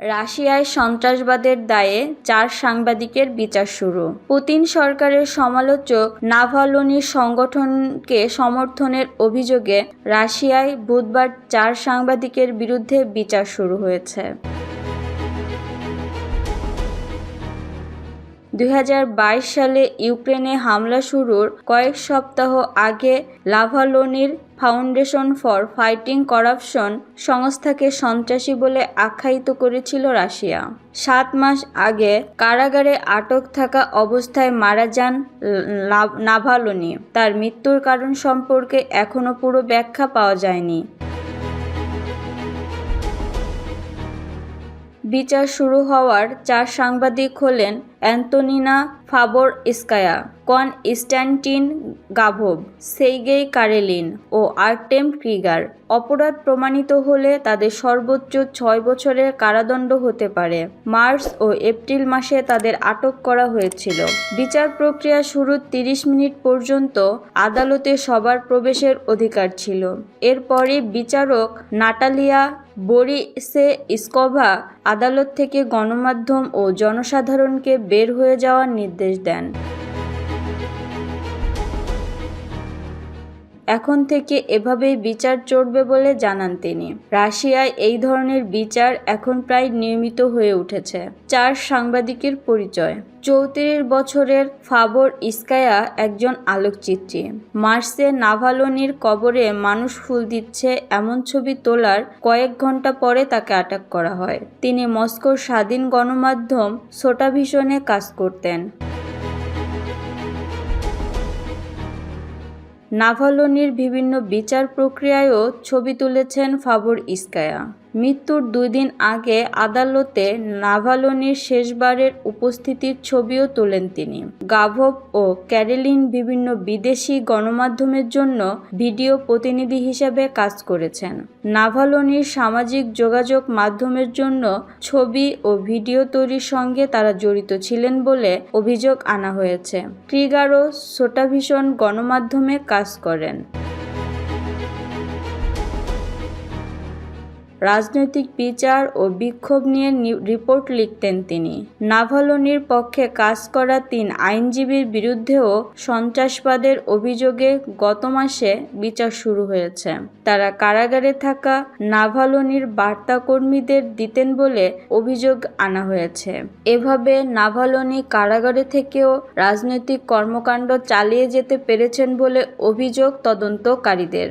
রাশিয়ায় সন্ত্রাসবাদের দায়ে চার সাংবাদিকের বিচার শুরু। পুতিন সরকারের সমালোচক নাভালনির সংগঠনকে সমর্থনের অভিযোগে রাশিয়ায় বুধবার চার সাংবাদিকের বিরুদ্ধে বিচার শুরু হয়েছে। দুই হাজার বাইশ সালে ইউক্রেনে হামলা শুরুর কয়েক সপ্তাহ আগে লাভালোনির ফাউন্ডেশন ফর ফাইটিং করাপশন সংস্থাকে সন্ত্রাসী বলে আখ্যায়িত করেছিল রাশিয়া। সাত মাস আগে কারাগারে আটক থাকা অবস্থায় মারা যান নাভালোনি। তার মৃত্যুর কারণ সম্পর্কে এখনও পুরো ব্যাখ্যা পাওয়া যায়নি। বিচার শুরু হওয়ার চার সাংবাদিক হলেন অ্যান্তোনিনা ফাবর ইস্কায়া কনস্ট্যান্টিন গাভব সেইগেই কারেলিন ও আর্টেম ক্রিগার। অপরাধ প্রমাণিত হলে তাদের সর্বোচ্চ ছয় বছরের কারাদণ্ড হতে পারে। মার্চ ও এপ্রিল মাসে তাদের আটক করা হয়েছিল। বিচার প্রক্রিয়া শুরুর তিরিশ মিনিট পর্যন্ত আদালতে সবার প্রবেশের অধিকার ছিল। এরপরে বিচারক নাটালিয়া বরিসে ইস্কভা আদালত থেকে গণমাধ্যম ও জনসাধারণকে বের হয়ে যাওয়ার নির্দেশ দেন। এখন থেকে এভাবেই বিচার চড়বে বলে জানান তিনি। রাশিয়ায় এই ধরনের বিচার এখন প্রায় নিয়মিত হয়ে উঠেছে। চার সাংবাদিকের পরিচয়। চৌত্রিশ বছরের ফাবর ইস্কায়া একজন আলোকচিত্রী। মার্সে নাভালোনির কবরে মানুষ ফুল দিচ্ছে এমন ছবি তোলার কয়েক ঘণ্টা পরে তাকে আটক করা হয়। তিনি মস্কোর স্বাধীন গণমাধ্যম সোটাভিশনে কাজ করতেন। নাভালোনির বিভিন্ন বিচার প্রক্রিয়ায়ও ছবি তুলেছেন ফাবর ইস্কায়া। মৃত্যুর দুই দিন আগে আদালতে নাভালোনির শেষবারের উপস্থিতির ছবিও তোলেন তিনি। গাভব ও ক্যারেলিন বিভিন্ন বিদেশি গণমাধ্যমের জন্য ভিডিও প্রতিনিধি হিসেবে কাজ করেছেন। নাভালোনির সামাজিক যোগাযোগ মাধ্যমের জন্য ছবি ও ভিডিও তৈরির সঙ্গে তারা জড়িত ছিলেন বলে অভিযোগ আনা হয়েছে। ক্রিগারও সোটাভিশন গণমাধ্যমে কাজ করেন। রাজনৈতিক বিচার ও বিক্ষোভ নিয়ে রিপোর্ট লিখতেন তিনি। নাভালোনির পক্ষে কাজ করা তিন আইনজীবীর বিরুদ্ধেও সন্ত্রাসবাদের অভিযোগে গত মাসে বিচার শুরু হয়েছে। তারা কারাগারে থাকা নাভালোনির বার্তাকর্মীদের দিতেন বলে অভিযোগ আনা হয়েছে। এভাবে নাভালোনি কারাগারে থেকেও রাজনৈতিক কর্মকাণ্ড চালিয়ে যেতে পেরেছেন বলে অভিযোগ তদন্তকারীদের।